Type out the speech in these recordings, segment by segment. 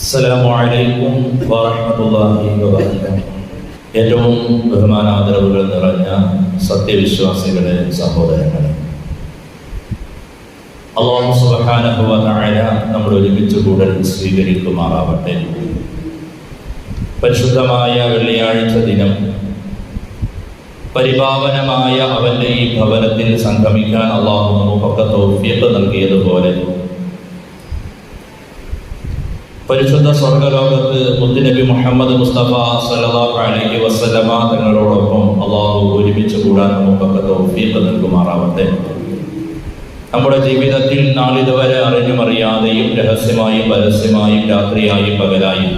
അസ്സലാമു അലൈക്കും വറഹ്മത്തുള്ളാഹി വബറകാതുഹു. ഏറ്റവും ബഹുമാനാദരവുകൾ നിറഞ്ഞ സത്യവിശ്വാസികളെ സഹോദരങ്ങളെ. അള്ളാഹു സുബ്ഹാനഹു വ തആല നമ്മൾ ഒരുമിച്ച് കൂടൽ സ്വീകരിക്കുമാറാവട്ടെ. പരിശുദ്ധമായ വെള്ളിയാഴ്ച ദിനം പരിപാവനമായ അവന്റെ ഈ ഭവനത്തിൽ സംഗമിക്കാൻ അള്ളാഹു നമുക്ക് തൗഫീഖ് നൽകിയതുപോലെ പരിശുദ്ധ സ്വർഗലോകത്ത് മുത്തുനബി മുഹമ്മദ് മുസ്തഫ സല്ലല്ലാഹു അലൈഹി തങ്ങളോടൊപ്പം അള്ളാഹു ഒരുമിച്ച് കൂടാൻ നമുക്കൊക്കെ തൗഫീഖ് നൽകുമാറാവട്ടെ. നമ്മുടെ ജീവിതത്തിൽ നാളിതുവരെ അറിഞ്ഞും അറിയാതെയും രഹസ്യമായും പരസ്യമായും രാത്രിയായും പകലായും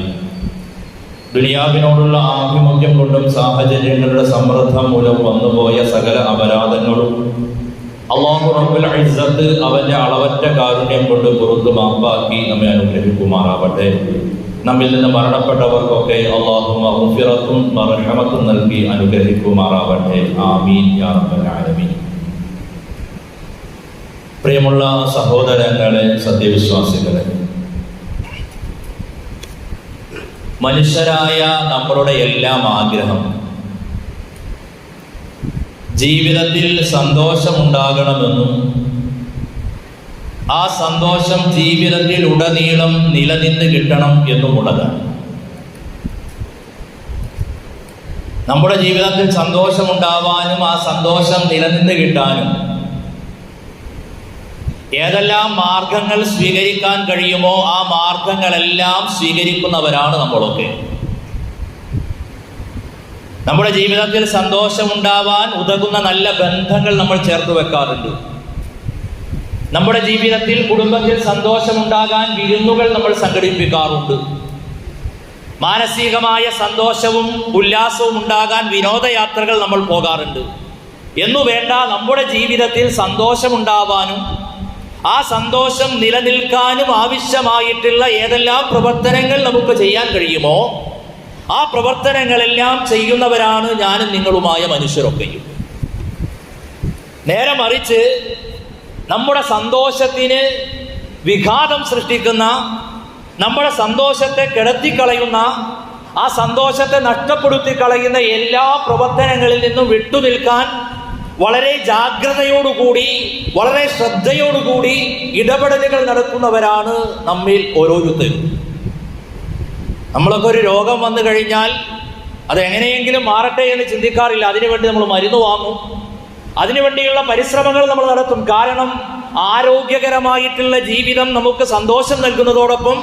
ദുനിയാവിനോടുള്ള ആഭിമുഖ്യം കൊണ്ടും സാഹചര്യങ്ങളുടെ സമ്മർദ്ദം മൂലം വന്നുപോയ സകല അപരാധങ്ങളും അള്ളാഹു റബ്ബുൽ ഇസ്സത്ത് അവന്റെ അളവറ്റ കാരുണ്യം കൊണ്ട് പുറത്ത് മാപ്പാക്കി നമ്മെ അനുഗ്രഹിക്കുമാറാവട്ടെ. നമ്മിൽ നിന്ന് മരണപ്പെട്ടവർക്കൊക്കെ അള്ളാഹു മഹുഫിറത്തും നൽകി അനുഗ്രഹിക്കുമാറാവട്ടെ. ആമീൻ യാ റബ്ബൽ ആലമീൻ. പ്രിയമുള്ള സഹോദരങ്ങളെ സത്യവിശ്വാസികളെ മനുഷ്യരായ നമ്മളുടെ എല്ലാം ആഗ്രഹം ജീവിതത്തിൽ സന്തോഷമുണ്ടാകണമെന്നും ആ സന്തോഷം ജീവിതത്തിൽ ഉടനീളം നിലനിന്ന് കിട്ടണം എന്നുമുള്ളതാണ്. നമ്മുടെ ജീവിതത്തിൽ സന്തോഷമുണ്ടാവാനും ആ സന്തോഷം നിലനിന്ന് കിട്ടാനും ഏതെല്ലാം മാർഗങ്ങൾ സ്വീകരിക്കാൻ കഴിയുമോ ആ മാർഗങ്ങളെല്ലാം സ്വീകരിക്കുന്നവരാണ് നമ്മളൊക്കെ. നമ്മുടെ ജീവിതത്തിൽ സന്തോഷമുണ്ടാവാൻ ഉതകുന്ന നല്ല ബന്ധങ്ങൾ നമ്മൾ ചേർത്ത് വെക്കാറുണ്ട്. നമ്മുടെ ജീവിതത്തിൽ കുടുംബത്തിൽ സന്തോഷമുണ്ടാകാൻ വിരുന്നുകൾ നമ്മൾ സംഘടിപ്പിക്കാറുണ്ട്. മാനസികമായ സന്തോഷവും ഉല്ലാസവും ഉണ്ടാകാൻ വിനോദയാത്രകൾ നമ്മൾ പോകാറുണ്ട്. എന്നു വേണ്ട നമ്മുടെ ജീവിതത്തിൽ സന്തോഷമുണ്ടാവാനും ആ സന്തോഷം നിലനിൽക്കാനും ആവശ്യമായിട്ടുള്ള ഏതെല്ലാം പ്രവർത്തനങ്ങൾ നമുക്ക് ചെയ്യാൻ കഴിയുമോ ആ പ്രവർത്തനങ്ങളെല്ലാം ചെയ്യുന്നവരാണ് ഞാനും നിങ്ങളുമായ മനുഷ്യരൊക്കെയും. നേരെ മറിച്ച് നമ്മുടെ സന്തോഷത്തിന് വിഘാതം സൃഷ്ടിക്കുന്ന നമ്മുടെ സന്തോഷത്തെ കിടത്തിക്കളയുന്ന ആ സന്തോഷത്തെ നഷ്ടപ്പെടുത്തി കളയുന്ന എല്ലാ പ്രവർത്തനങ്ങളിൽ നിന്നും വിട്ടുനിൽക്കാൻ വളരെ ജാഗ്രതയോടുകൂടി വളരെ ശ്രദ്ധയോടുകൂടി ഇടപെടലുകൾ നടത്തുന്നവരാണ് നമ്മിൽ ഓരോരുത്തരും. നമ്മളൊക്കെ ഒരു രോഗം വന്നു കഴിഞ്ഞാൽ അത് എങ്ങനെയെങ്കിലും മാറട്ടെ എന്ന് ചിന്തിക്കാറില്ല. അതിനുവേണ്ടി നമ്മൾ മരുന്ന് വാങ്ങും. അതിനുവേണ്ടിയുള്ള പരിശ്രമങ്ങൾ നമ്മൾ നടത്തും. കാരണം ആരോഗ്യകരമായിട്ടുള്ള ജീവിതം നമുക്ക് സന്തോഷം നൽകുന്നതോടൊപ്പം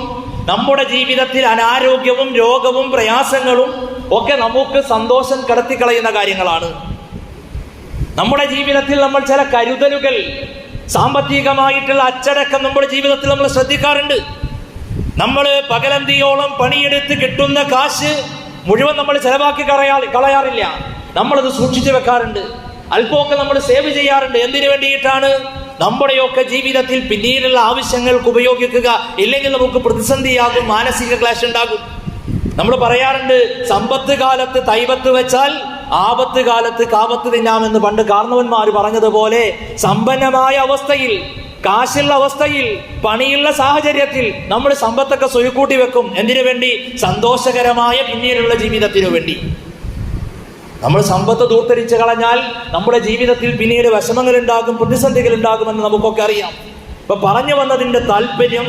നമ്മുടെ ജീവിതത്തിൽ അനാരോഗ്യവും രോഗവും പ്രയാസങ്ങളും ഒക്കെ നമുക്ക് സന്തോഷം കടത്തിക്കളയുന്ന കാര്യങ്ങളാണ്. നമ്മുടെ ജീവിതത്തിൽ നമ്മൾ ചില കരുതലുകൾ സാമ്പത്തികമായിട്ടുള്ള അച്ചടക്കം നമ്മുടെ ജീവിതത്തിൽ നമ്മൾ ശ്രദ്ധിക്കാറുണ്ട്. നമ്മൾ പകലന്തിയോളം പണിയെടുത്ത് കിട്ടുന്ന കാശ് മുഴുവൻ നമ്മൾ ചെലവാക്കി കളയാ കളയാറില്ല. നമ്മളത് സൂക്ഷിച്ചു വെക്കാറുണ്ട്. അല്പമൊക്കെ നമ്മൾ സേവ് ചെയ്യാറുണ്ട്. എന്തിനു വേണ്ടിയിട്ടാണ്? നമ്മുടെയൊക്കെ ജീവിതത്തിൽ പിന്നീടുള്ള ആവശ്യങ്ങൾക്ക് ഉപയോഗിക്കുക. ഇല്ലെങ്കിൽ നമുക്ക് പ്രതിസന്ധിയാകും മാനസിക ക്ലാഷ് ഉണ്ടാകും നമ്മൾ പറയാറുണ്ട് സമ്പത്ത് കാലത്ത് തൈപത്ത് വെച്ചാൽ ആപത്ത് കാലത്ത് കാപത്ത് തിന്നാമെന്ന് പണ്ട് കാർന്നവന്മാർ പറഞ്ഞതുപോലെ സമ്പന്നമായ അവസ്ഥയിൽ കാശുള്ള അവസ്ഥയിൽ പണിയുള്ള സാഹചര്യത്തിൽ നമ്മൾ സമ്പത്തൊക്കെ സ്വയക്കൂട്ടി വെക്കും. എന്തിനു വേണ്ടി? സന്തോഷകരമായ പിന്നീടുള്ള ജീവിതത്തിനു വേണ്ടി. നമ്മൾ സമ്പത്ത് ദൂർത്തരിച്ച് കളഞ്ഞാൽ നമ്മുടെ ജീവിതത്തിൽ പിന്നീട് വിഷമങ്ങൾ ഉണ്ടാകും പ്രതിസന്ധികൾ ഉണ്ടാകുമെന്ന് നമുക്കൊക്കെ അറിയാം. ഇപ്പൊ പറഞ്ഞു വന്നതിന്റെ താല്പര്യം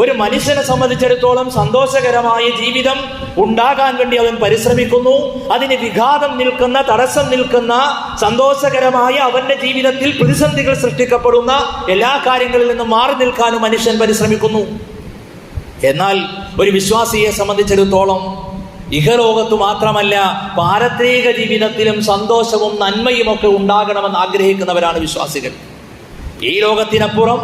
ഒരു മനുഷ്യനെ സംബന്ധിച്ചിടത്തോളം സന്തോഷകരമായ ജീവിതം ഉണ്ടാകാൻ വേണ്ടി അവൻ പരിശ്രമിക്കുന്നു. അതിന് വിഘാതം നിൽക്കുന്ന തടസ്സം നിൽക്കുന്ന സന്തോഷകരമായ അവന്റെ ജീവിതത്തിൽ പ്രതിസന്ധികൾ സൃഷ്ടിക്കപ്പെടുന്ന എല്ലാ കാര്യങ്ങളിൽ നിന്നും മാറി നിൽക്കാനും മനുഷ്യൻ പരിശ്രമിക്കുന്നു. എന്നാൽ ഒരു വിശ്വാസിയെ സംബന്ധിച്ചിടത്തോളം ഇഹലോകത്ത് മാത്രമല്ല പാരത്രിക ജീവിതത്തിലും സന്തോഷവും നന്മയും ഒക്കെ ഉണ്ടാകണമെന്ന് ആഗ്രഹിക്കുന്നവരാണ് വിശ്വാസികൾ. ഈ ലോകത്തിനപ്പുറം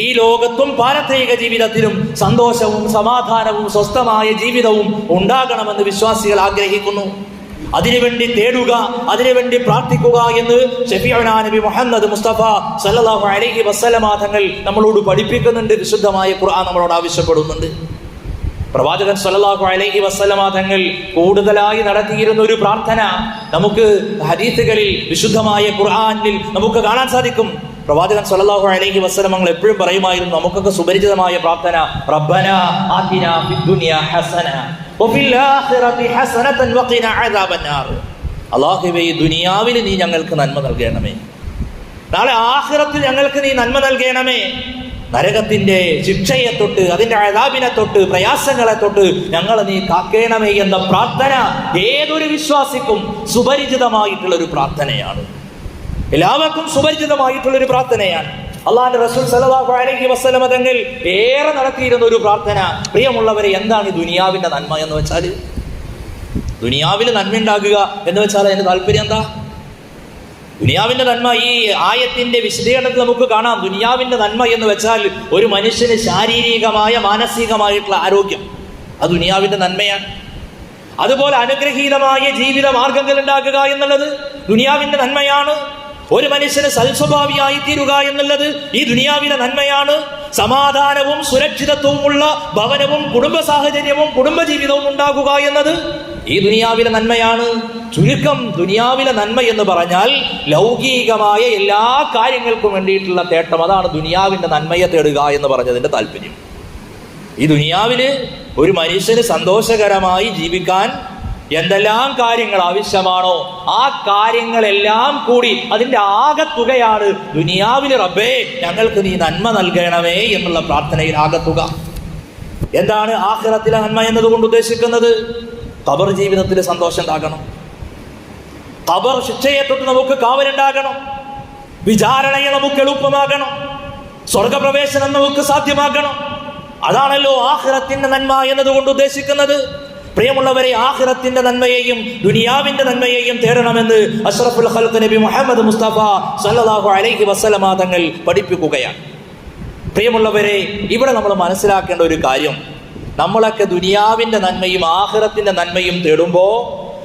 ഈ ലോകത്തും പാരത്രിക ജീവിതത്തിലും സന്തോഷവും സമാധാനവും സ്വസ്ഥമായ ജീവിതവും ഉണ്ടാകണമെന്ന് വിശ്വാസികൾ ആഗ്രഹിക്കുന്നു. അതിനുവേണ്ടി തേടുക അതിനുവേണ്ടി പ്രാർത്ഥിക്കുക എന്ന് ഷഫീഅന നബി മുഹമ്മദ് മുസ്തഫ സല്ലല്ലാഹു അലൈഹി വസല്ലമ തങ്ങൾ നമ്മളോട് പഠിപ്പിക്കുന്നുണ്ട്. വിശുദ്ധമായ ഖുർആൻ നമ്മളോട് ആവശ്യപ്പെടുന്നുണ്ട്. പ്രവാചകൻ സല്ലല്ലാഹു അലൈഹി വസല്ലമ തങ്ങൾ കൂടുതലായി നടത്തിയിരുന്ന ഒരു പ്രാർത്ഥന നമുക്ക് ഹദീസുകളിൽ വിശുദ്ധമായ ഖുർആനിൽ നമുക്ക് കാണാൻ സാധിക്കും. പ്രവാചകൻ സല്ലല്ലാഹു അലൈഹി വസല്ലം ഞങ്ങൾ എപ്പോഴും പറയുമായിരുന്നു നമുക്കൊക്കെ സുപരിചിതമായ പ്രാർത്ഥന റബ്ബന ആതിന ഹസന വഫിൽ ആഖിറതി അദാബന്നാർ അല്ലാഹുവേ ഈ ദുനിയാവിൽ നീ ഞങ്ങൾക്ക് നന്മ നൽകണമേ. നാളെ ആഖിറത്തിൽ ഞങ്ങൾക്ക് നീ നന്മ നൽകണമേ. നരകത്തിന്റെ ശിക്ഷയെ തൊട്ട് അതിന്റെ അഴാബിനെ തൊട്ട് പ്രയാസങ്ങളെ തൊട്ട് ഞങ്ങളെ നീ കാക്കേണമേ എന്ന പ്രാർത്ഥന ഏതൊരു വിശ്വാസിക്കും സുപരിചിതമായിട്ടുള്ള ഒരു പ്രാർത്ഥനയാണ്. എല്ലാവർക്കും സുപരിചിതമായിട്ടുള്ള ഒരു പ്രാർത്ഥനയാണ്. അള്ളാഹിന്റെ റസൂൽ സല്ലല്ലാഹു അലൈഹി വസല്ലമ തങ്ങൾ ഏറെ നടത്തിയിരുന്ന ഒരു പ്രാർത്ഥന. പ്രിയമുള്ളവരെ എന്താണ് ഈ ദുനിയാവിന്റെ നന്മ എന്ന് വെച്ചാൽ ദുനിയാവിൽ നന്മ ഉണ്ടാകുക എന്ന് വെച്ചാൽ അതിന്റെ താല്പര്യം എന്താ? ദുനിയാവിന്റെ നന്മ ഈ ആയത്തിന്റെ വിശദീകരണത്തിൽ നമുക്ക് കാണാം. ദുനിയാവിന്റെ നന്മ എന്ന് വെച്ചാൽ ഒരു മനുഷ്യന് ശാരീരികമായ മാനസികമായിട്ടുള്ള ആരോഗ്യം. അത് ദുനിയാവിന്റെ നന്മയാണ്. അതുപോലെ അനുഗ്രഹീതമായ ജീവിത മാർഗങ്ങൾ ഉണ്ടാക്കുക എന്നുള്ളത് ദുനിയാവിന്റെ നന്മയാണ്. ഒരു മനുഷ്യന് സൽസ്വഭാവിയായി തീരുക എന്നുള്ളത് ഈ ദുനിയാവിലെ നന്മയാണ്. സമാധാനവും സുരക്ഷിതത്വവും ഉള്ള ഭവനവും കുടുംബ സാഹചര്യവും കുടുംബജീവിതവും ഉണ്ടാകുക എന്നത് ഈ ദുനിയാവിലെ നന്മയാണ്. ചുരുക്കം ദുനിയാവിലെ നന്മ എന്ന് പറഞ്ഞാൽ ലൗകികമായ എല്ലാ കാര്യങ്ങൾക്കും വേണ്ടിയിട്ടുള്ള തേട്ടം. അതാണ് ദുനിയാവിന്റെ നന്മയെ തേടുക എന്ന് പറഞ്ഞതിന്റെ താല്പര്യം. ഈ ദുനിയാവിൽ ഒരു മനുഷ്യന് സന്തോഷകരമായി ജീവിക്കാൻ എന്തെല്ലാം കാര്യങ്ങൾ ആവശ്യമാണോ ആ കാര്യങ്ങളെല്ലാം കൂടി അതിന്റെ ആകത്തുകയാണ് ദുനിയാവിലെ റബ്ബേ ഞങ്ങൾക്ക് നീ നന്മ നൽകണമേ എന്നുള്ള പ്രാർത്ഥനയിൽ ആകത്തുക എന്താണ് ആഹ്ലത്തിലെ നന്മ എന്നതുകൊണ്ട് ഉദ്ദേശിക്കുന്നത്? കബർ ജീവിതത്തിൽ സന്തോഷം ഉണ്ടാകണം. കബർ ശിക്ഷയെ തൊട്ട് നമുക്ക് കാവലുണ്ടാകണം വിചാരണയെ നമുക്ക് എളുപ്പമാകണം. സ്വർഗപ്രവേശനം നമുക്ക് സാധ്യമാക്കണം അതാണല്ലോ ആഖിറത്തിന്റെ നന്മ എന്നതുകൊണ്ട് ഉദ്ദേശിക്കുന്നത്. പ്രിയമുള്ളവരെ ആഹിറത്തിന്റെ നന്മയെയും ദുനിയാവിന്റെ നന്മയെയും തേടണമെന്ന് അഷ്റഫുൽ ഖൽഖ് നബി മുഹമ്മദ് മുസ്തഫ സല്ലല്ലാഹു അലൈഹി വസല്ലമ തങ്ങൾ പഠിപ്പിക്കുകയാണ്. പ്രിയമുള്ളവരെ ഇവിടെ നമ്മൾ മനസ്സിലാക്കേണ്ട ഒരു കാര്യം. നമ്മളൊക്കെ ദുനിയാവിന്റെ നന്മയും ആഹിറത്തിന്റെ നന്മയും തേടുമ്പോൾ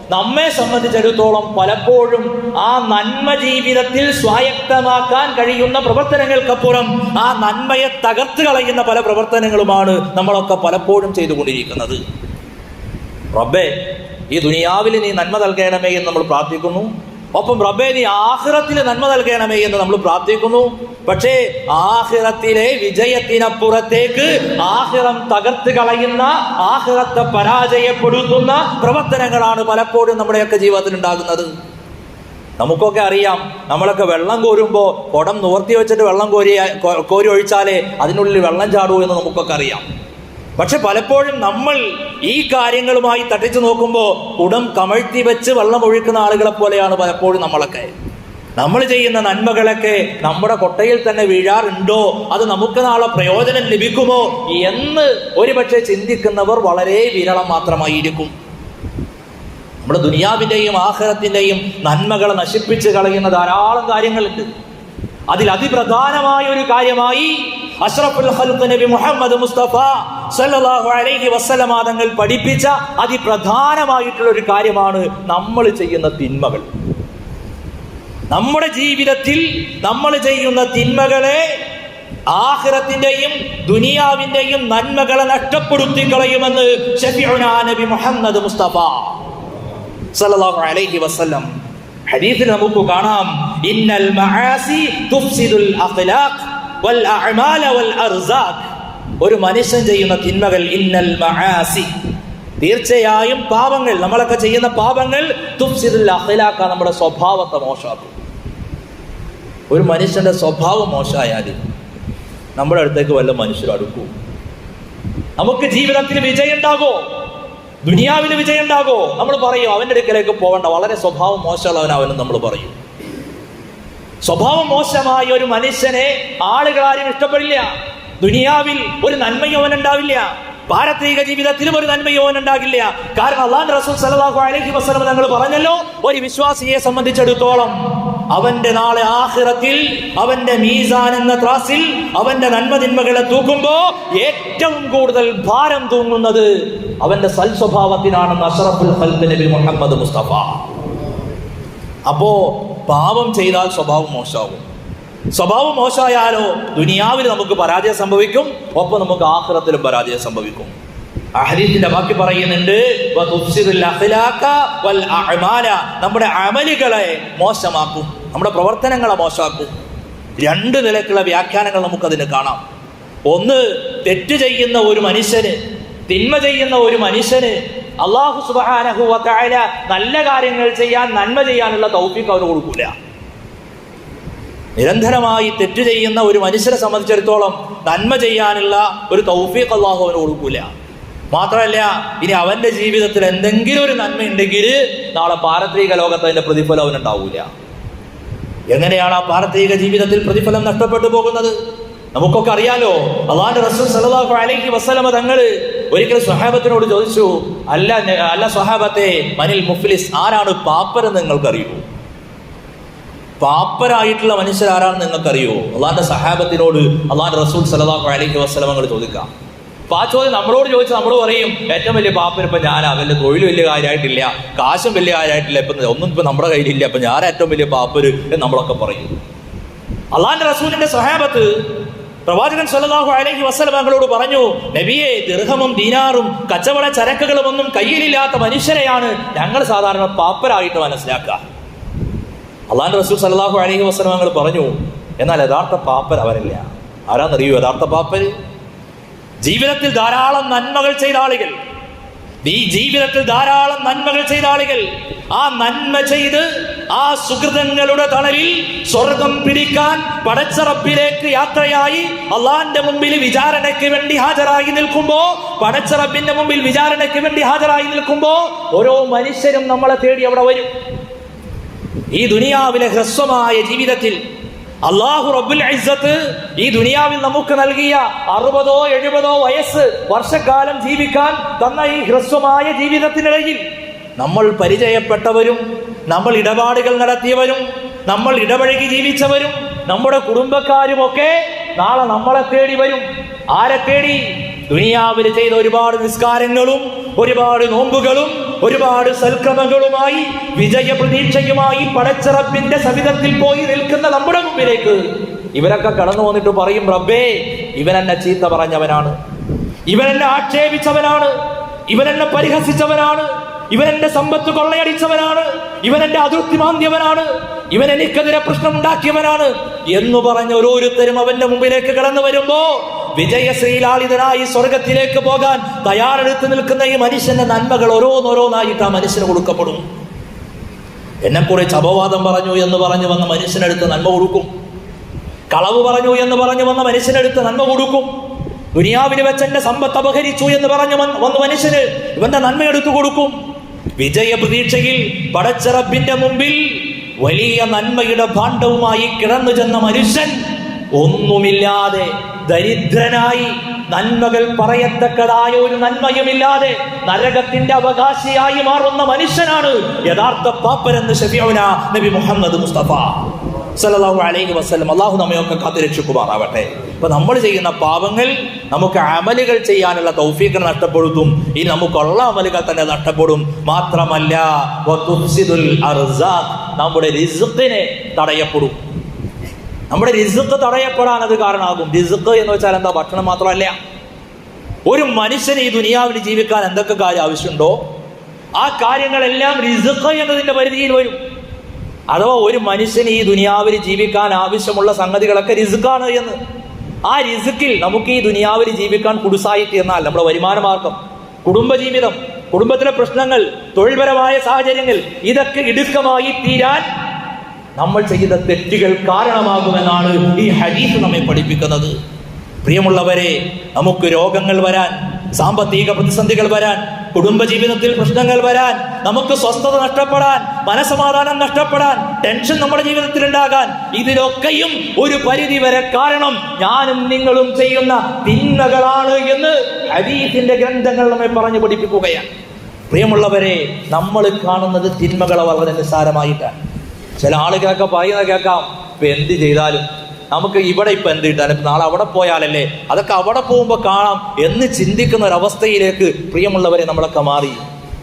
നമ്മെ സംബന്ധിച്ചിടത്തോളം പലപ്പോഴും ആ നന്മ ജീവിതത്തിൽ സ്വായക്തമാക്കാൻ കഴിയുന്ന പ്രവർത്തനങ്ങൾക്കപ്പുറം ആ നന്മയെ തകർത്ത് കളയുന്ന പല പ്രവർത്തനങ്ങളുമാണ് നമ്മളൊക്കെ പലപ്പോഴും ചെയ്തുകൊണ്ടിരിക്കുന്നത്. റബ്ബേ ഈ ദുനിയാവിൽ നീ നന്മ നൽകണമേ എന്ന് നമ്മൾ പ്രാർത്ഥിക്കുന്നു. ഒപ്പം റബ്ബെ നീ ആഹ്റത്തിലെ നന്മ നൽകണമേ എന്ന് നമ്മൾ പ്രാർത്ഥിക്കുന്നു. പക്ഷേ ആഹ്റത്തിലെ വിജയത്തിനപ്പുറത്തേക്ക് ആഹ്റം തകർത്ത് കളയുന്ന ആഹ്റത്തെ പരാജയപ്പെടുത്തുന്ന പ്രവർത്തനങ്ങളാണ് പലപ്പോഴും നമ്മുടെയൊക്കെ ജീവിതത്തിൽ ഉണ്ടാകുന്നത്. നമുക്കൊക്കെ അറിയാം നമ്മളൊക്കെ വെള്ളം കോരുമ്പോൾ കുടം നിവർത്തി വെച്ചിട്ട് വെള്ളം കോരി കോരി ഒഴിച്ചാലേ അതിനുള്ളിൽ വെള്ളം ചാടൂ എന്ന് നമുക്കൊക്കെ അറിയാം. പക്ഷെ പലപ്പോഴും നമ്മൾ ഈ കാര്യങ്ങളുമായി തട്ടിച്ചു നോക്കുമ്പോൾ ഉടം കമഴ്ത്തി വെച്ച് വെള്ളം ഒഴുക്കുന്ന ആളുകളെ പോലെയാണ് പലപ്പോഴും നമ്മളൊക്കെ. നമ്മൾ ചെയ്യുന്ന നന്മകളൊക്കെ നമ്മുടെ കൊട്ടയിൽ തന്നെ വീഴാറുണ്ടോ? അത് നമുക്ക് നാളെ പ്രയോജനം ലഭിക്കുമോ? എന്ന് ഒരുപക്ഷെ ചിന്തിക്കുന്നവർ വളരെ വിരളം മാത്രമായിരിക്കും. നമ്മുടെ ദുനിയാവിന്റെയും ആഹാരത്തിന്റെയും നന്മകളെ നശിപ്പിച്ച് കളയുന്ന ധാരാളം കാര്യങ്ങളുണ്ട്. അതിൽ അതിപ്രധാനമായ ഒരു കാര്യമായി അഷ്റഫുൽ നബി മുഹമ്മദ് മുസ്തഫ സല്ലല്ലാഹു അലൈഹി വസല്ലമ തങ്ങൾ പഠിപ്പിച്ച അതിപ്രധാനമായിട്ടുള്ള ഒരു കാര്യമാണ് നമ്മൾ ചെയ്യുന്ന തിന്മകൾ. നമ്മുടെ ജീവിതത്തിൽ നമ്മൾ ചെയ്യുന്ന തിന്മകളെ ആഖിറത്തിന്റെയും ദുനിയാവിന്റെയും നന്മകളെ നഷ്ടപ്പെടുത്തി കളയുമെന്ന് നബി മുഹമ്മദ് മുസ്തഫ സല്ലല്ലാഹു അലൈഹി വസല്ലം ഹദീസിൽ നമുക്ക് കാണാം. ഇന്നൽ മആസി തുഫ്സിദുൽ അഖ്ലാഖ് വൽ അഅമാല വൽ അർസാഖ്. ഒരു മനുഷ്യൻ ചെയ്യുന്ന തിന്മകൾ ഇന്നൽ മഹാസി തീർച്ചയായും പാപങ്ങൾ നമ്മളൊക്കെ ചെയ്യുന്ന പാപങ്ങൾ തുഫ്സിദുൽ നമ്മുടെ സ്വഭാവത്തെ മോശമാക്കും. ഒരു മനുഷ്യന്റെ സ്വഭാവം മോശമായാൽ നമ്മുടെ അടുത്തേക്ക് വല്ല മനുഷ്യരും അടുക്കൂ. നമുക്ക് ജീവിതത്തിൽ വിജയം ഉണ്ടാകോ ദുനിയാവിൽ വിജയം ഉണ്ടാകോ നമ്മൾ പറയും അവന്റെ അടുക്കലേക്ക് പോകണ്ട. വളരെ സ്വഭാവം മോശമുള്ളവനവനും നമ്മൾ പറയും. സ്വഭാവം മോശമായ ഒരു മനുഷ്യനെ ആളുകളാരും ഇഷ്ടപ്പെടില്ല. ദുനിയാവിൽ ഒരു നന്മയും അവനുണ്ടാവില്ല പാരത്രിക ജീവിതത്തിലും ഒരു നന്മയും അവനുണ്ടാകില്ല കാരണം അള്ളാൻ റസൂൽ സല്ലല്ലാഹു അലഹി വസല്ലം തങ്ങൾ പറഞ്ഞല്ലോ ഒരു വിശ്വാസിയെ സംബന്ധിച്ചിടത്തോളം അവന്റെ നാളെ ആഖിറത്തിൽ അവന്റെ മീസാൻ എന്ന ത്രാസിൽ അവന്റെ നന്മതിന്മകളെ തൂക്കുമ്പോ ഏറ്റവും കൂടുതൽ ഭാരം തൂങ്ങുന്നത് അവന്റെ സൽ സ്വഭാവത്തിനാണ് അഷറഫുൽ നബി മുഹമ്മദ് മുസ്തഫ. അപ്പോ പാപം ചെയ്താൽ സ്വഭാവം മോശമാവും. സ്വഭാവം മോശമായാലോ ദുനിയാവിൽ നമുക്ക് പരാജയം സംഭവിക്കും ഒപ്പം നമുക്ക് ആഹ്റത്തിലും പരാജയം സംഭവിക്കും. ആ ഹദീസിന്റെ ബാക്കി പറയുന്നുണ്ട് നമ്മുടെ അമലുകളെ മോശമാക്കും നമ്മുടെ പ്രവർത്തനങ്ങളെ മോശമാക്കും. രണ്ട് നിലക്കുള്ള വ്യാഖ്യാനങ്ങൾ നമുക്കതിന് കാണാം. ഒന്ന് തെറ്റ് ചെയ്യുന്ന ഒരു മനുഷ്യന് തിന്മ ചെയ്യുന്ന ഒരു മനുഷ്യന് അള്ളാഹു സുബാനഹുവല നല്ല കാര്യങ്ങൾ ചെയ്യാൻ നന്മ ചെയ്യാനുള്ള തൗഫീഖ് അവന് കൊടുക്കൂല. നിരന്തരമായി തെറ്റ് ചെയ്യുന്ന ഒരു മനുഷ്യരെ സംബന്ധിച്ചിടത്തോളം നന്മ ചെയ്യാനുള്ള ഒരു തൗഫീഖ് അള്ളാഹു അവന് കൊടുക്കൂല. മാത്രമല്ല ഇനി അവന്റെ ജീവിതത്തിൽ എന്തെങ്കിലും ഒരു നന്മ ഉണ്ടെങ്കിൽ നാളെ പാരത്രിക ലോകത്ത് അതിന്റെ പ്രതിഫലം അവനുണ്ടാവൂല. എങ്ങനെയാണ് ആ പാരത്രിക ജീവിതത്തിൽ പ്രതിഫലം നഷ്ടപ്പെട്ടു പോകുന്നത്? നമുക്കൊക്കെ അറിയാലോ അള്ളാന്റെ റസൂൽ സല്ലല്ലാഹു അലൈഹി വസ്സലമ തങ്ങൾ ഒരിക്കൽ സ്വഹാബത്തിനോട് ചോദിച്ചു അല്ല അല്ല സ്വഹാബത്തെ മനിൽ മുഫ്ലിസ് ആരാണ് പാപ്പരെന്ന് നിങ്ങൾക്കറിയൂ പാപ്പരായിട്ടുള്ള മനുഷ്യർ ആരാണെന്ന് നിങ്ങൾക്കറിയോ? അള്ളാന്റെ സഹാബത്തിനോട് അള്ളാന്റെ റസൂൽ സല്ലല്ലാഹു അലൈഹി വസ്ലമങ്ങൾ ചോദിക്കാം അപ്പൊ ആ ചോദ്യം നമ്മളോട് ചോദിച്ചാൽ നമ്മൾ പറയും ഏറ്റവും വലിയ പാപ്പൻ ഇപ്പൊ ഞാനാ വലിയ തൊഴിൽ വലിയ കാര്യമായിട്ടില്ല കാശും വലിയ കാര്യമായിട്ടില്ല ഇപ്പൊ ഒന്നും ഇപ്പൊ നമ്മുടെ കയ്യിലില്ല അപ്പൊ ഞാൻ ഏറ്റവും വലിയ പാപ്പര് എന്ന് നമ്മളൊക്കെ പറയും. അള്ളാന്റെ റസൂലിന്റെ സഹാബത്ത് പ്രവാചകൻ സല്ലല്ലാഹു അലൈഹി വസല്ലം ഞങ്ങളോട് പറഞ്ഞു നബിയെ ദീർഘമും ദീനാറും കച്ചവട ചരക്കുകളും ഒന്നും കയ്യിലില്ലാത്ത മനുഷ്യരെയാണ് ഞങ്ങൾ സാധാരണ പാപ്പരായിട്ട് മനസ്സിലാക്കുക. അള്ളാന്റെ റസൂൽ സലാഹു അലൈഹി വസല്ലം ഞങ്ങൾ പറഞ്ഞു എന്നാൽ യഥാർത്ഥ പാപ്പൻ അവരല്ല ആരാന്നറിയൂ? യഥാർത്ഥ പാപ്പൻ ജീവിതത്തിൽ ധാരാളം നന്മകൾ ചെയ്ത ആളുകൾ. ഈ ജീവിതത്തിൽ ധാരാളം നന്മകൾ ചെയ്ത ആളുകൾ. ആ നന്മ ചെയ്ത് ആ സുഹൃതങ്ങളുടെ തണലിൽ സ്വർഗം പിടിക്കാൻ പടച്ചറപ്പിലേക്ക് യാത്രയായി അള്ളാന്റെ മുമ്പിൽ വിചാരണയ്ക്ക് വേണ്ടി ഹാജരായി നിൽക്കുമ്പോ പടച്ചറപ്പിന്റെ മുമ്പിൽ വിചാരണയ്ക്ക് വേണ്ടി ഹാജരായി നിൽക്കുമ്പോ ഓരോ മനുഷ്യരും നമ്മളെ തേടി അവിടെ വരും. ഈ ദുനിയാവിലെ ഹ്രസ്വമായ ജീവിതത്തിൽ അള്ളാഹു റബ്ബുൽ ഇസ്സത്ത് ഈ ദുനിയാവിൽ നമുക്ക് നൽകിയ അറുപതോ എഴുപതോ വയസ്സ് വർഷക്കാലം ജീവിക്കാൻ തന്ന ഈ ഹ്രസ്വമായ ജീവിതത്തിനിടയിൽ നമ്മൾ പരിചയപ്പെട്ടവരും നമ്മൾ ഇടപാടുകൾ നടത്തിയവരും നമ്മൾ ഇടപഴകി ജീവിച്ചവരും നമ്മുടെ കുടുംബക്കാരുമൊക്കെ നാളെ നമ്മളെ തേടി വരും. ആരെ തേടി? ദുനിയാവിൽ ചെയ്ത ഒരുപാട് നിസ്കാരങ്ങളും ഒരുപാട് നോമ്പുകളും ഒരുപാട് സൽക്രമങ്ങളുമായി വിജയ പ്രതീക്ഷയുമായി പടച്ചിറപ്പിന്റെ സവിധത്തിൽ പോയി നിൽക്കുന്ന നമ്മുടെ മുമ്പിലേക്ക്. ഇവരൊക്കെ കടന്നു വന്നിട്ട് പറയും റബ്ബേ ഇവനെന്നെ ചീത്ത പറഞ്ഞവനാണ്. ഇവനെന്നെ ആക്ഷേപിച്ചവനാണ്. ഇവനെന്നെ പരിഹസിച്ചവനാണ്. ഇവൻ എന്റെ സമ്പത്ത് കൊള്ളയടിച്ചവനാണ്. ഇവൻ എന്റെ അതിർത്തി മാന്തിയവനാണ് ഇവൻ എനിക്കെതിരെ എന്ന് പറഞ്ഞ് ഓരോരുത്തരും അവന്റെ മുമ്പിലേക്ക് കടന്നു വരുമ്പോ വിജയശ്രീലാളിതനായി സ്വർഗത്തിലേക്ക് പോകാൻ തയ്യാറെടുത്ത് നിൽക്കുന്ന ഈ മനുഷ്യന്റെ നന്മകൾ ഓരോന്നോരോന്നായിട്ട് ആ മനുഷ്യന് കൊടുക്കപ്പെടും. എന്നെക്കുറിച്ച് അപവാദം പറഞ്ഞു എന്ന് പറഞ്ഞു വന്ന മനുഷ്യനെടുത്ത് നന്മ കൊടുക്കും. കളവ് പറഞ്ഞു എന്ന് പറഞ്ഞു വന്ന മനുഷ്യനെടുത്ത് നന്മ കൊടുക്കും. ദുനിയാവിന് വെച്ച് എന്റെ സമ്പത്ത് അപഹരിച്ചു എന്ന് പറഞ്ഞു വന്ന മനുഷ്യന് ഇവന്റെ നന്മ എടുത്തു കൊടുക്കും. വിജയ പ്രതീക്ഷയിൽ പടച്ചിറപ്പിന്റെ മുമ്പിൽ വലിയ നന്മയുടെ ഭാണ്ഡവുമായി കിടന്നു ചെന്ന മനുഷ്യൻ ഒന്നുമില്ലാതെ ദരിദ്രനായി നന്മകൾ പറയത്തക്കതായ ഒരു നന്മയുമില്ലാതെ നരകത്തിന്റെ അവകാശിയായി മാറുന്ന മനുഷ്യനാണ് യഥാർത്ഥ പാപ്പരെന്ന് ഷഫിയോന നബി മുഹമ്മദ് മുസ്തഫ സല്ലല്ലാഹു അലൈഹി വസ്ലം അള്ളാഹു നമ്മയൊക്കെ കാത്തുരക്ഷിക്കുമാറാവട്ടെ. അപ്പൊ നമ്മൾ ചെയ്യുന്ന പാപങ്ങൾ നമുക്ക് അമലുകൾ ചെയ്യാനുള്ള തൗഫീഖ് നഷ്ടപ്പെടുത്തും. ഇനി നമുക്കുള്ള അമലുകൾ തന്നെ നഷ്ടപ്പെടും. മാത്രമല്ല നമ്മുടെ റിസ്ഖിനെ തടയപ്പെടും. നമ്മുടെ റിസ്ഖ് തടയപ്പെടാൻ അത് കാരണമാകും. റിസ്ഖ് എന്ന് വെച്ചാൽ എന്താ? ഭക്ഷണം മാത്രമല്ല. ഒരു മനുഷ്യന് ഈ ദുനിയാവിൽ ജീവിക്കാൻ എന്തൊക്കെ കാര്യം ആവശ്യമുണ്ടോ? ആ കാര്യങ്ങളെല്ലാം റിസുക്ക് എന്നതിന്റെ പരിധിയിൽ വരും. അഥവാ ഒരു മനുഷ്യന് ഈ ദുനിയാവിൽ ജീവിക്കാൻ ആവശ്യമുള്ള സംഗതികളൊക്കെ റിസുക്കാണ് എന്ന്. ആ റിസുക്കിൽ നമുക്ക് ഈ ദുനിയാവിൽ ജീവിക്കാൻ കുടുസായിട്ട് എന്നാൽ നമ്മുടെ വരുമാനമാർഗം കുടുംബജീവിതം കുടുംബത്തിലെ പ്രശ്നങ്ങൾ തൊഴിൽപരമായ സാഹചര്യങ്ങൾ ഇതൊക്കെ ഇടുക്കമായി തീരാൻ നമ്മൾ ചെയ്ത തെറ്റുകൾ കാരണമാകുമെന്നാണ് ഈ ഹരീഫ് നമ്മെ പഠിപ്പിക്കുന്നത്. പ്രിയമുള്ളവരെ നമുക്ക് രോഗങ്ങൾ വരാൻ സാമ്പത്തിക പ്രതിസന്ധികൾ വരാൻ കുടുംബജീവിതത്തിൽ പ്രശ്നങ്ങൾ വരാൻ നമുക്ക് സ്വസ്ഥത നഷ്ടപ്പെടാൻ മനസമാധാനം നഷ്ടപ്പെടാൻ ടെൻഷൻ നമ്മുടെ ജീവിതത്തിൽ ഉണ്ടാകാൻ ഇതിലൊക്കെയും ഒരു പരിധി വരെ കാരണം ഞാനും നിങ്ങളും ചെയ്യുന്ന തിന്മകളാണ് എന്ന് ഹരീഫിന്റെ ഗ്രന്ഥങ്ങൾ നമ്മെ പറഞ്ഞു പഠിപ്പിക്കുകയാണ്. പ്രിയമുള്ളവരെ നമ്മൾ കാണുന്നത് തിന്മകളെ വളരെ നിസ്സാരമായിട്ടാണ്. ചില ആളുകളൊക്കെ പറയുന്നത് കേൾക്കാം. ഇപ്പൊ എന്ത് ചെയ്താലും നമുക്ക് ഇവിടെ ഇപ്പൊ എന്ത് ഇപ്പൊ നാളെ അവിടെ പോയാലല്ലേ? അതൊക്കെ അവിടെ പോകുമ്പോൾ കാണാം എന്ന് ചിന്തിക്കുന്ന ഒരവസ്ഥയിലേക്ക് പ്രിയമുള്ളവരെ നമ്മളൊക്കെ മാറി.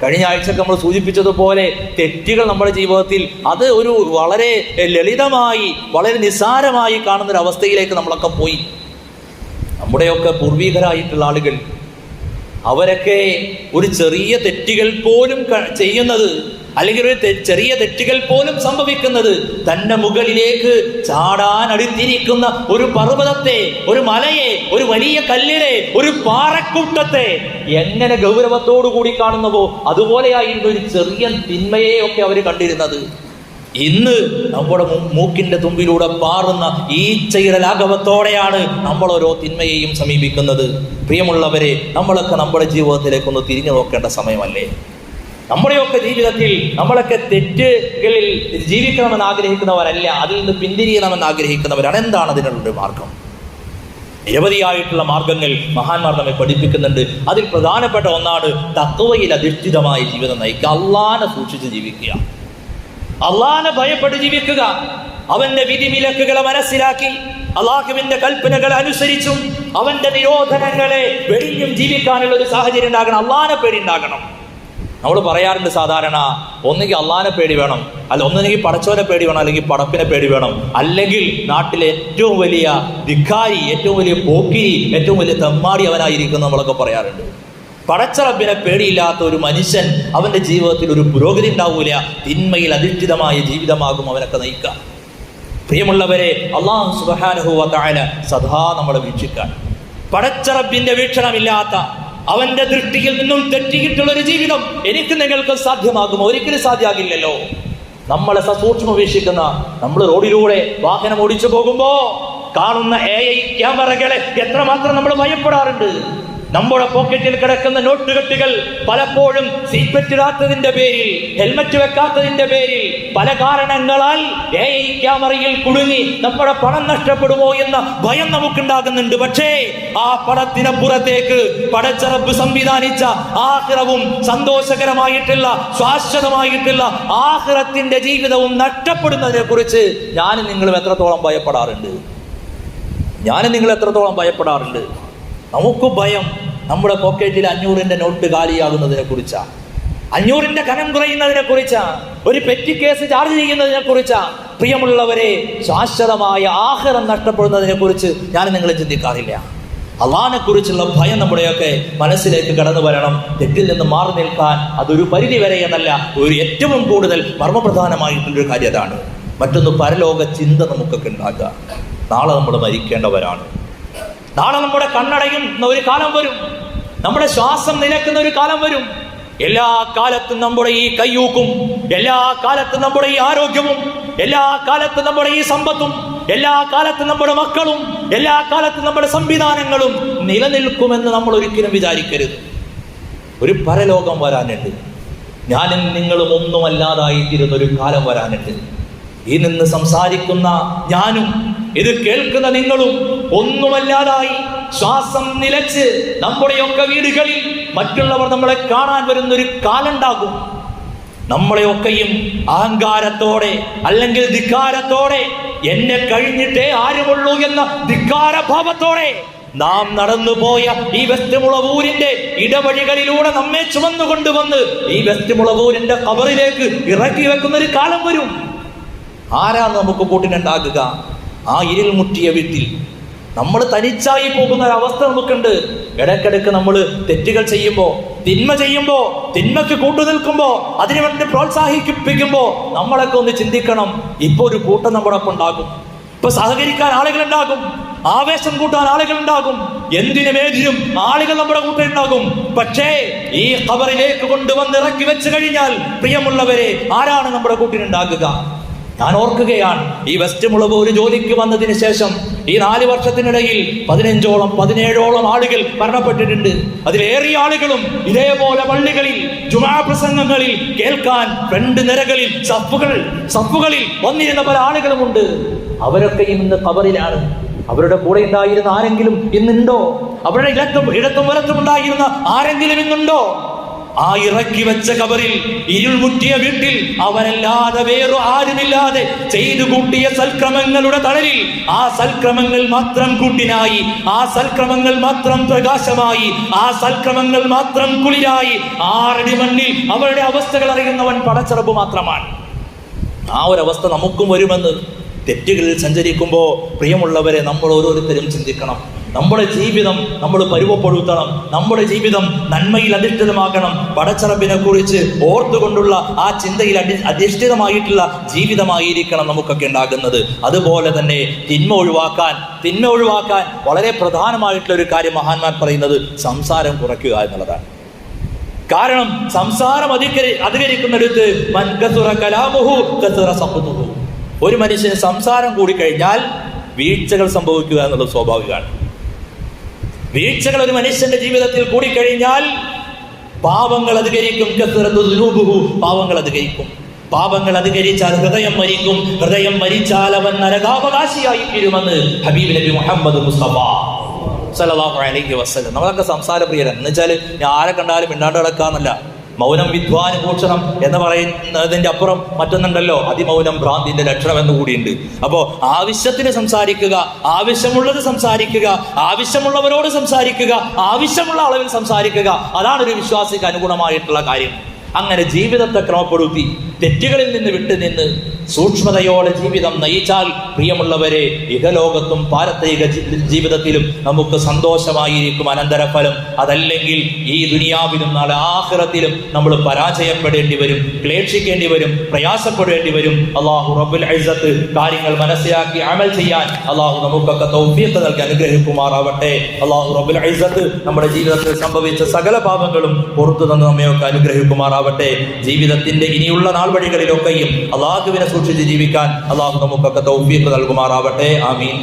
കഴിഞ്ഞ ആഴ്ച നമ്മൾ സൂചിപ്പിച്ചതുപോലെ തെറ്റുകൾ നമ്മുടെ ജീവിതത്തിൽ അത് ഒരു വളരെ ലളിതമായി വളരെ നിസ്സാരമായി കാണുന്ന ഒരു അവസ്ഥയിലേക്ക് നമ്മളൊക്കെ പോയി. നമ്മുടെയൊക്കെ പൂർവീകരായിട്ടുള്ള ആളുകൾ അവരൊക്കെ ഒരു ചെറിയ തെറ്റുകൾ പോലും ചെയ്യുന്നത് അല്ലെങ്കിൽ ഒരു ചെറിയ തെറ്റുകൾ പോലും സംഭവിക്കുന്നത് തന്റെ മുകളിലേക്ക് ചാടാൻ അടുത്തിരിക്കുന്ന ഒരു പർവതത്തെ ഒരു മലയെ ഒരു വലിയ കല്ലിനെ ഒരു പാറക്കൂട്ടത്തെ എങ്ങനെ ഗൗരവത്തോടു കൂടി കാണുന്നവോ അതുപോലെയായിരുന്നു ഒരു ചെറിയ തിന്മയെ ഒക്കെ അവർ കണ്ടിരുന്നത്. ഇന്ന് നമ്മുടെ മൂക്കിന്റെ തുമ്പിലൂടെ പാറുന്ന ഈച്ചയുടെ ലാഘവത്തോടെയാണ് നമ്മൾ ഓരോ തിന്മയെയും സമീപിക്കുന്നത്. പ്രിയമുള്ളവരെ നമ്മളൊക്കെ നമ്മുടെ ജീവിതത്തിലേക്ക് ഒന്ന് തിരിഞ്ഞു നോക്കേണ്ട സമയമല്ലേ? നമ്മുടെയൊക്കെ ജീവിതത്തിൽ നമ്മളൊക്കെ തെറ്റുകളിൽ ജീവിക്കണമെന്ന് ആഗ്രഹിക്കുന്നവരല്ല അതിൽ നിന്ന് പിന്തിരിയണമെന്ന് ആഗ്രഹിക്കുന്നവരാണ്. എന്താണ് അതിനുള്ള മാർഗം? നിരവധിയായിട്ടുള്ള മാർഗങ്ങൾ മഹാന്മാർ നമ്മെ പഠിപ്പിക്കുന്നുണ്ട്. അതിൽ പ്രധാനപ്പെട്ട ഒന്നാണ് തത്വയിൽ അധിഷ്ഠിതമായ ജീവിതം നയിക്കുക. അള്ളാനെ സൂക്ഷിച്ച് ജീവിക്കുക. അള്ളാനെ ഭയപ്പെട്ട് ജീവിക്കുക. അവന്റെ വിധിവിലക്കുകളെ മനസ്സിലാക്കി അള്ളാഹുവിന്റെ കൽപ്പനകൾ അനുസരിച്ചും അവന്റെ നിരോധനങ്ങളെ വെടിഞ്ഞും ജീവിക്കാനുള്ള ഒരു സാഹചര്യം ഉണ്ടാകണം. അള്ളാനെ പേടി ഉണ്ടാകണം. നമ്മൾ പറയാറുണ്ട് സാധാരണ ഒന്നുകിൽ അള്ളാനെ പേടി വേണം അല്ല ഒന്നുകിൽ പടച്ചോനെ പേടി വേണം അല്ലെങ്കിൽ പടപ്പിനെ പേടി വേണം. അല്ലെങ്കിൽ നാട്ടിലെ ഏറ്റവും വലിയ ധിക്കാരി ഏറ്റവും വലിയ പോക്കിരി ഏറ്റവും വലിയ തെമ്മാടി അവനായിരിക്കും നമ്മളൊക്കെ പറയാറുണ്ട്. പടച്ചറബിനെ പേടിയില്ലാത്ത ഒരു മനുഷ്യൻ അവന്റെ ജീവിതത്തിൽ ഒരു പുരോഗതി ഉണ്ടാവൂല. തിന്മയിൽ അധിഷ്ഠിതമായ ജീവിതമാകും അവനൊക്കെ നയിക്കുക. പ്രിയമുള്ളവരെ അള്ളാഹു സുബാനുഹുവ താഴ സദാ നമ്മളെ വീക്ഷിക്കാൻ. പടച്ചറബിന്റെ വീക്ഷണമില്ലാത്ത അവന്റെ ദൃഷ്ടിയിൽ നിന്നും തെറ്റിയിട്ടുള്ള ഒരു ജീവിതം എനിക്ക് നിങ്ങൾക്ക് സാധ്യമാകുമോ? ഒരിക്കലും സാധ്യമാകില്ലല്ലോ. നമ്മളെ സസൂക്ഷ്മം വീക്ഷിക്കുന്ന നമ്മൾ റോഡിലൂടെ വാഹനം ഓടിച്ചു പോകുമ്പോ കാണുന്ന എ ഐ ക്യാമറകളെ എത്രമാത്രം നമ്മൾ ഭയപ്പെടാറുണ്ട്. നമ്മുടെ പോക്കറ്റിൽ കിടക്കുന്ന നോട്ടുകെട്ടുകൾ പലപ്പോഴും സീറ്റ് ഇടാത്തതിന്റെ പേരിൽ ഹെൽമറ്റ് വെക്കാത്തതിന്റെ പേരിൽ പല കാരണങ്ങളാൽ ക്യാമറയിൽ കുടുങ്ങി നമ്മുടെ പണം നഷ്ടപ്പെടുമോ എന്ന ഭയം നമുക്കുണ്ടാകുന്നുണ്ട്. പക്ഷേ ആ പണത്തിന് പുറത്തേക്ക് പടച്ചറപ്പ് സംവിധാനിച്ച ആഹ്റവും സന്തോഷകരമായിട്ടുള്ള ശാശ്വതമായിട്ടുള്ള ആഹ്റത്തിന്റെ ജീവിതവും നഷ്ടപ്പെടുന്നതിനെ കുറിച്ച് ഞാനും നിങ്ങളും എത്രത്തോളം ഭയപ്പെടാറുണ്ട്? ഞാനും നിങ്ങൾ എത്രത്തോളം ഭയപ്പെടാറുണ്ട്? നമുക്ക് ഭയം നമ്മുടെ പോക്കറ്റിൽ അഞ്ഞൂറിന്റെ നോട്ട് കാലിയാകുന്നതിനെ കുറിച്ചാ. അഞ്ഞൂറിന്റെ കനം കുറയുന്നതിനെ കുറിച്ചാ. ഒരു പെറ്റി കേസ് ചാർജ് ചെയ്യുന്നതിനെ കുറിച്ചാ. പ്രിയമുള്ളവരെ ശാശ്വതമായ ആഹാരം നഷ്ടപ്പെടുന്നതിനെ കുറിച്ച് ഞാൻ നിങ്ങൾ ചിന്തിക്കാറില്ല. അള്ളാഹിനെ കുറിച്ചുള്ള ഭയം നമ്മുടെയൊക്കെ മനസ്സിലേക്ക് കടന്നു വരണം. തെറ്റിൽ നിന്ന് മാറി നിൽക്കാൻ അതൊരു പരിധി വരെ എന്നല്ല ഒരു ഏറ്റവും കൂടുതൽ മർമ്മപ്രധാനമായിട്ടുള്ളൊരു കാര്യം അതാണ്. മറ്റൊന്ന് പരലോക ചിന്ത നമുക്കൊക്കെ ഉണ്ടാക്കുക. നാളെ നമ്മൾ മരിക്കേണ്ടവരാണ്. നാളെ നമ്മുടെ കണ്ണടയുന്ന ഒരു കാലം വരും. നമ്മുടെ ശ്വാസം നിലക്കുന്ന ഒരു കാലം വരും. എല്ലാ കാലത്തും നമ്മുടെ ഈ കയ്യൂക്കും എല്ലാ കാലത്തും നമ്മുടെ ഈ ആരോഗ്യവും എല്ലാ കാലത്തും നമ്മുടെ ഈ സമ്പത്തും എല്ലാ കാലത്തും നമ്മുടെ മക്കളും എല്ലാ കാലത്തും നമ്മുടെ സംവിധാനങ്ങളും നിലനിൽക്കുമെന്ന് നമ്മൾ ഒരിക്കലും വിചാരിക്കരുത്. ഒരു പരലോകം വരാനുണ്ട്. ഞാനും നിങ്ങളും ഒന്നുമല്ലാതായി തീരുന്ന ഒരു കാലം വരാനുണ്ട്. ഈ നിന്ന് സംസാരിക്കുന്ന ഞാനും ഇത് കേൾക്കുന്ന നിങ്ങളും ഒന്നുമല്ലാതായി. ശ്വാസം നിലച്ച് നമ്മുടെയൊക്കെ വീടുകളിൽ മറ്റുള്ളവർ നമ്മളെ കാണാൻ വരുന്നൊരു കാലുണ്ടാകും നമ്മളെയൊക്കെയും അഹങ്കാരത്തോടെ അല്ലെങ്കിൽ ധിക്കാരത്തോടെ എന്നെ കഴിഞ്ഞിട്ടേ ആരുമുള്ളൂ എന്ന ധിക്കാരഭാവത്തോടെ നാം നടന്നുപോയ ഈ വെസ്റ്റ് മുളവൂരിന്റെ ഇടവഴികളിലൂടെ നമ്മെ ചുമന്നു കൊണ്ടുവന്ന് ഈ വെസ്റ്റ് മുളവൂരിന്റെ കബറിലേക്ക് ഇറക്കി വെക്കുന്ന ഒരു കാലം വരും. ആരാ നമുക്ക് കൂട്ടിനുണ്ടാകുക? ആ ഇരുൾ മുട്ടിയ വീട്ടിൽ നമ്മൾ തനിച്ചായി പോകുന്ന ഒരവസ്ഥ നമുക്കുണ്ട്. ഇടയ്ക്കിടയ്ക്ക് നമ്മൾ തെറ്റുകൾ ചെയ്യുമ്പോൾ തിന്മ ചെയ്യുമ്പോൾ തിന്മയ്ക്ക് കൂട്ടു നിൽക്കുമ്പോൾ അതിനു വേണ്ടി പ്രോത്സാഹിപ്പിക്കുമ്പോൾ നമ്മളൊക്കെ ഒന്ന് ചിന്തിക്കണം ഇപ്പോൾ ഒരു കൂട്ടം നമ്മുടെ ഒപ്പം ഉണ്ടാകും. ഇപ്പൊ സഹകരിക്കാൻ ആളുകൾ ഉണ്ടാകും ആവേശം കൂട്ടാൻ ആളുകൾ ഉണ്ടാകും എന്തിനും ഏതിനും ആളുകൾ നമ്മുടെ കൂട്ടം ഉണ്ടാകും. പക്ഷേ ഈ കബറിലേക്ക് കൊണ്ടുവന്ന് ഇറക്കി വെച്ച് കഴിഞ്ഞാൽ പ്രിയമുള്ളവരെ ആരാണ് നമ്മുടെ കൂട്ടിനുണ്ടാകുക ഞാൻ ഓർക്കുകയാണ് ഈ വെസ്റ്റ് മുളവ് ഒരു ജോലിക്ക് വന്നതിന് ശേഷം ഈ നാല് വർഷത്തിനിടയിൽ പതിനഞ്ചോളം പതിനേഴോളം ആളുകൾ മരണപ്പെട്ടിട്ടുണ്ട്. അതിലേറെ ആളുകളും ഇതേപോലെ പള്ളികളിൽ ജുമാ പ്രസംഗങ്ങളിൽ കേൾക്കാൻ രണ്ട് നിരകളിൽ സഫുകൾ സഫുകളിൽ വന്നിരുന്ന പല ആളുകളുമുണ്ട്. അവരൊക്കെ ഇന്ന് കബറിലാണ് അവരുടെ കൂടെ ഉണ്ടായിരുന്ന ആരെങ്കിലും ഇന്നുണ്ടോ? അവരുടെ ഇടത്തും ഇടത്തും വലത്തും ഉണ്ടായിരുന്ന ആരെങ്കിലും ഇന്നുണ്ടോ? ആ ഇറക്കി വെച്ച കബറിൽ ഇരുൾമുട്ടിയ വീട്ടിൽ അവരല്ലാതെ വേറെ ആരുമില്ലാതെ ചെയ്തു കൂട്ടിയ സൽക്രമങ്ങളുടെ തണലിൽ ആ സൽക്രമങ്ങൾ മാത്രം കൂട്ടിനായി ആ സൽക്രമങ്ങൾ മാത്രം പ്രകാശമായി ആ സൽക്രമങ്ങൾ മാത്രം കുളിരായി. ആറടി മണ്ണിൽ അവരുടെ അവസ്ഥകൾ അറിയുന്നവൻ പടച്ചിറപ്പ് മാത്രമാണ്. ആ ഒരവസ്ഥ നമുക്കും വരുമെന്ന് തെറ്റുകളിൽ സഞ്ചരിക്കുമ്പോൾ പ്രിയമുള്ളവരെ നമ്മൾ ഓരോരുത്തരും ചിന്തിക്കണം. നമ്മുടെ ജീവിതം നമ്മൾ പരുവപ്പെടുത്തണം നമ്മുടെ ജീവിതം നന്മയിൽ അധിഷ്ഠിതമാക്കണം. പടച്ചറപ്പിനെ കുറിച്ച് ഓർത്തുകൊണ്ടുള്ള ആ ചിന്തയിൽ അടി അധിഷ്ഠിതമായിട്ടുള്ള ജീവിതമായിരിക്കണം നമുക്കൊക്കെ ഉണ്ടാകുന്നത്. അതുപോലെ തന്നെ തിന്മ ഒഴിവാക്കാൻ തിന്മ ഒഴിവാക്കാൻ വളരെ പ്രധാനമായിട്ടുള്ള ഒരു കാര്യം മഹാന്മാർ പറയുന്നത് സംസാരം കുറയ്ക്കുക എന്നുള്ളതാണ്. കാരണം സംസാരം അധികരി അധികരിക്കുന്നിടത്ത് മൻ കസുറ കലാമുഹു കസുറ സഹ്തുഹു. ഒരു മനുഷ്യന് സംസാരം കൂടിക്കഴിഞ്ഞാൽ വീഴ്ചകൾ സംഭവിക്കുക എന്നുള്ളത് സ്വാഭാവികമാണ്. വീഴ്ചകൾ ഒരു മനുഷ്യന്റെ ജീവിതത്തിൽ കൂടിക്കഴിഞ്ഞാൽ പാപങ്ങൾ അധികരിക്കും. പാപങ്ങൾ അധികരിക്കും. പാപങ്ങൾ അധികരിച്ചാൽ ഹൃദയം മരിക്കും. ഹൃദയം മരിച്ചാൽ അവൻ നരകാവകാശിയായി തീരുമെന്ന് ഹബീബ് നബി മുഹമ്മദ് മുസ്തഫ സല്ലല്ലാഹു അലൈഹി വസല്ലം. നമ്മളൊക്കെ സംസാര പ്രിയരാണ് എന്ന് വെച്ചാൽ ഞാൻ ആരെ കണ്ടാലും മിണ്ടാണ്ട് കിടക്കാന്നല്ല മൗനം വിദ്വാനുഭൂഷണം എന്ന് പറയുന്നതിന്റെ അപ്പുറം മറ്റൊന്നുണ്ടല്ലോ. അതിമൗനം ഭ്രാന്തിന്റെ ലക്ഷണം എന്ന് കൂടിയുണ്ട്. അപ്പോ ആവശ്യത്തിന് സംസാരിക്കുക ആവശ്യമുള്ളത് സംസാരിക്കുക ആവശ്യമുള്ളവരോട് സംസാരിക്കുക ആവശ്യമുള്ള അളവിൽ സംസാരിക്കുക അതാണ് ഒരു വിശ്വാസിക്ക് അനുഗുണമായിട്ടുള്ള കാര്യം. അങ്ങനെ ജീവിതത്തെ ക്രമപ്പെടുത്തി തെറ്റുകളിൽ നിന്ന് വിട്ടുനിന്ന് സൂക്ഷ്മതയോടെ ജീവിതം നയിച്ചാൽ പ്രിയമുള്ളവരെ ഇഹലോകത്തും പാരത്രിക ജീവിതത്തിലും നമുക്ക് സന്തോഷമായിരിക്കും അനന്തരഫലം. അതല്ലെങ്കിൽ ഈ ദുനിയാവിലും നാളെ ആഹ്റത്തിലും നമ്മൾ പരാജയപ്പെടേണ്ടി വരും ക്ലേശിക്കേണ്ടി വരും പ്രയാസപ്പെടേണ്ടി വരും. അള്ളാഹു റബ്ബുൽ ഐസത്ത് കാര്യങ്ങൾ മനസ്സിലാക്കി അമൽ ചെയ്യാൻ അള്ളാഹു നമുക്കൊക്കെ തൗഫീഖ് നൽകി അനുഗ്രഹിക്കുമാറാവട്ടെ. അള്ളാഹു റബുൽ ഐസത്ത് നമ്മുടെ ജീവിതത്തിൽ സംഭവിച്ച സകല പാപങ്ങളും പുറത്തു നിന്ന് നമ്മയൊക്കെ അനുഗ്രഹിക്കുമാറാവട്ടെ. ജീവിതത്തിന്റെ ഇനിയുള്ള നാൾ വഴികളിലൊക്കെയും അള്ളാഹുവിനെ സൂക്ഷിച്ച് ജീവിക്കാൻ അള്ളാഹു നമുക്കൊക്കെ തൗഫീഖ് നൽകുമാറാവട്ടെ. ആമീൻ.